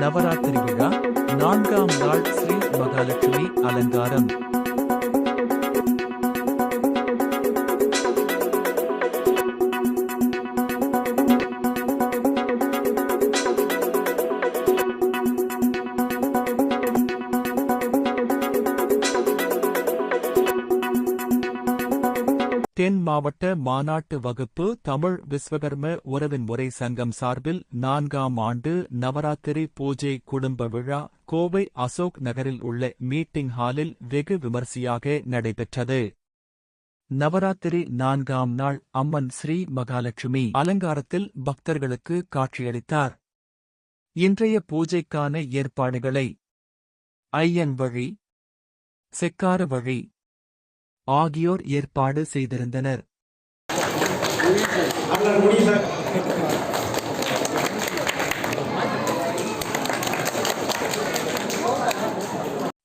நவராத்திரி விழா நான்காம் நாள் ஸ்ரீ மகாலட்சுமி அலங்காரம். தென் மாவட்ட மாநாட்டு வகுப்பு தமிழ் விஸ்வகர்ம உறவின் முறை சங்கம் சார்பில் நான்காம் ஆண்டு நவராத்திரி பூஜை குடும்ப விழா கோவை அசோக் நகரில் உள்ள மீட்டிங் ஹாலில் வெகு விமர்சையாக நடைபெற்றது. நவராத்திரி நான்காம் நாள் அம்மன் ஸ்ரீ மகாலட்சுமி அலங்காரத்தில் பக்தர்களுக்கு காட்சியளித்தார். இன்றைய பூஜைக்கான ஏற்பாடுகளை ஐயன் வழி செக்கார வழி ஆகியோர் ஏற்பாடு செய்திருந்தனர்.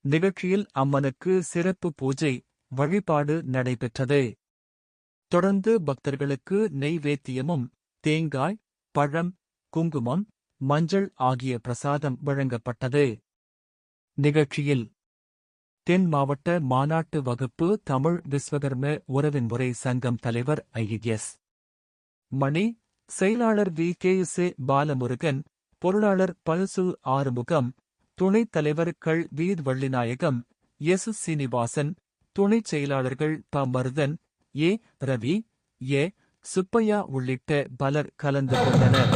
நிகழ்ச்சியில் அம்மனுக்கு சிறப்பு பூஜை வழிபாடு நடைபெற்றது. தொடர்ந்து பக்தர்களுக்கு நெய்வேத்தியமும் தேங்காய் பழம் குங்குமம் மஞ்சள் ஆகிய பிரசாதம் வழங்கப்பட்டது. நிகழ்ச்சியில் தென் மாவட்ட மாநாட்டு வகுப்பு தமிழ் விஸ்வகர்ம உறவின் முறை சங்கம் தலைவர் ஐஎஸ் மணி செயலாளர் வி கே எஸ் பாலமுருகன் பொருளாளர் பல்சு ஆறுமுகம் துணைத் தலைவர் கள் வீர் வள்ளிநாயகம் எஸ் சீனிவாசன் துணைச் செயலாளர்கள் ப மருதன் ஏ ரவி ஏ சுப்பையா உள்ளிட்ட பலர் கலந்து கொண்டனர்.